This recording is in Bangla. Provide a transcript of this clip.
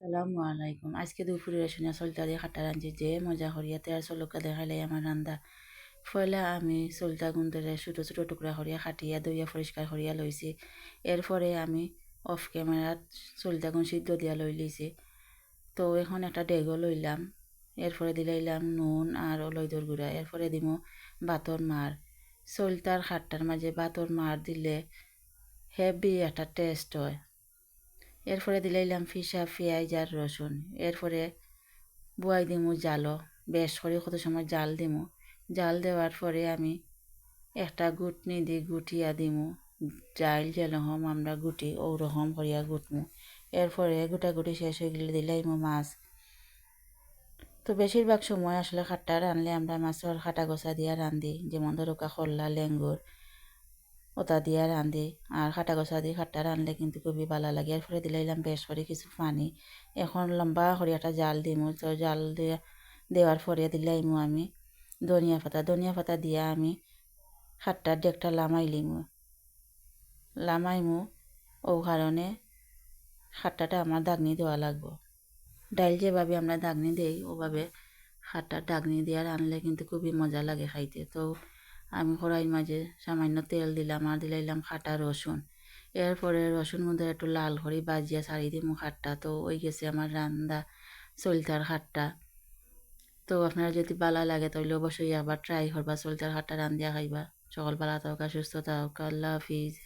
আসসালামু আলাইকুম। আজকে দুপুরে রেশনে চলতা দিয়ে খাটা রাঁধছি যে মজা করিয়া তেয়ার চলকা দেখাইলাই আমার রান্দা। ফয়লা আমি চলতা গুন্দরে ছোটো ছোটো টুকরা করিয়া খাটিয়া দইয়া পরিষ্কার করিয়া লইছি। এরপরে আমি অফ ক্যামেরাত চলতা গুণ সিদ্ধ দিয়া লই লইছি। তো এখন একটা ডেগো লইলাম। এরপরে দিলাইলাম নুন আর অলৈদর গুঁড়া। এরপরে দিমু বাতর মার। চলতার খাটটার মাঝে বাতর মার দিলে হেভি একটা টেস্ট হয়। এরপরে দিলাইলাম ফিসা, পেঁয়াজ আর রসুন। এরপরে বুয়াই দিমু জালও। বেশ করে কত সময় জাল দিমু। জাল দেওয়ার পরে আমি একটা গুটনি দি গুটিয়া দিমু। জাল যেরকম আমরা গুটি, ওরকম করিয়া গুটমু। এরপরে গুটাগুটি শেষ হয়ে গেলে দিলাইমু মাছ। তো বেশিরভাগ সময় আসলে খাট্টা রানলে আমরা মাছের খাটা গোসা দিয়া রান্ধি যেমন ধরো খল্লা লেঙ্গুর। ওটা দিয়া রান্ধি আর খাটা গছা দিয়ে খাট্টা রানলে কিন্তু খুবই ভালো লাগে। এরপরে দিলাইলাম বেশ করে কিছু পানি। এখন লম্বা করে একটা জাল দিমু। তো জাল দিয়ে, দেওয়ার পরে দিলাইমু আমি ধনিয়া পাতা। ধনিয়া পাতা দিয়া আমি খাট্টার ডেকটা লামাই লিমু। লামাইমু ও কারণে খাট্টাটা আমার দাগনি দেওয়া লাগবো। ডাইল যেভাবে আমরা দাগনি দেই, ওভাবে খাট্টার দাগনি দিয়ে রানলে কিন্তু খুবই মজা লাগে খাইতে। তো আমি কড়াইয়ের মাঝে সামান্য তেল দিলাম আর দিলাইলাম খাটা রসুন। এরপরে রসুন মধ্যে একটু লাল করে বাজিয়া ছাড়ি দিমু খাটটা। তো ওই গেছে আমার রান্দা চলতার খাটটা। তো আপনারা যদি বালা লাগে তাহলে অবশ্যই আবার ট্রাই করবা, চলতার খাটটা রান্ধিয়া খাইবা। সকল ভালো থাকা, সুস্থ থাকা। আল্লাহ হাফিজ।